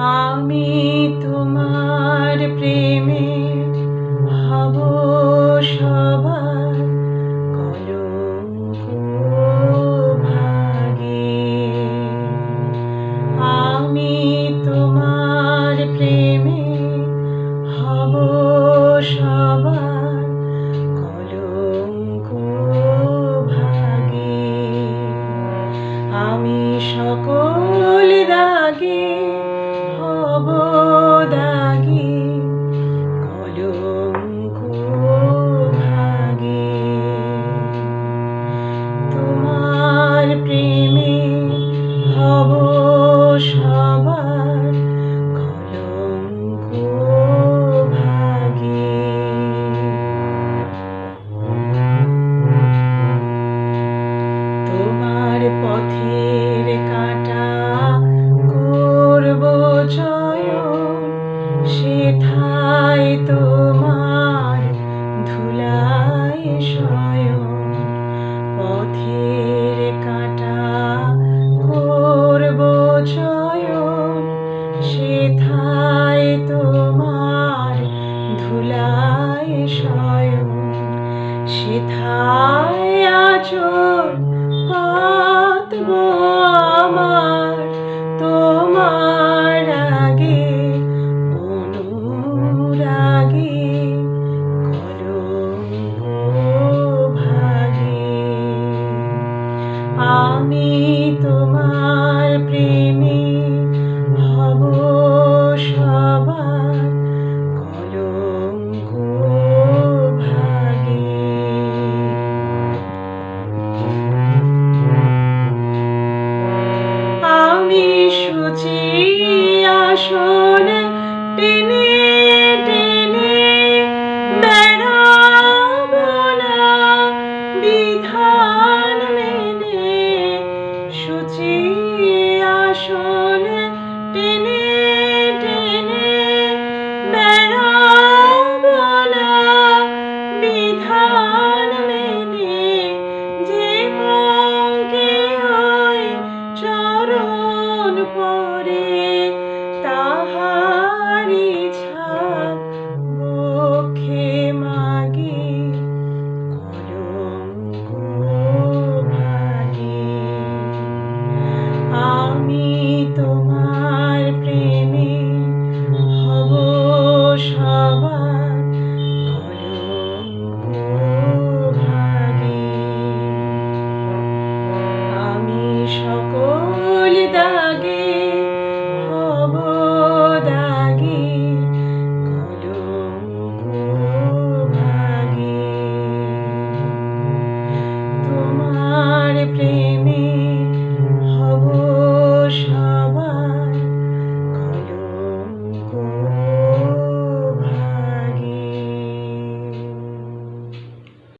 আমি তোমার পথের কাটা করব চয়ন সেথায় তোমার ধুলায় শয়ন। পথের কাটা করব চয়ন সেথায় তোমার ধুলায় শয়ন। সেথায় আচর আমার তোমার আগে অনুরাগে ভাগে আমি তোমার প্রেমে হব সবার আসন টেনে টেনে বেড়াব না বিধান মেনে সুচি আসন টেনে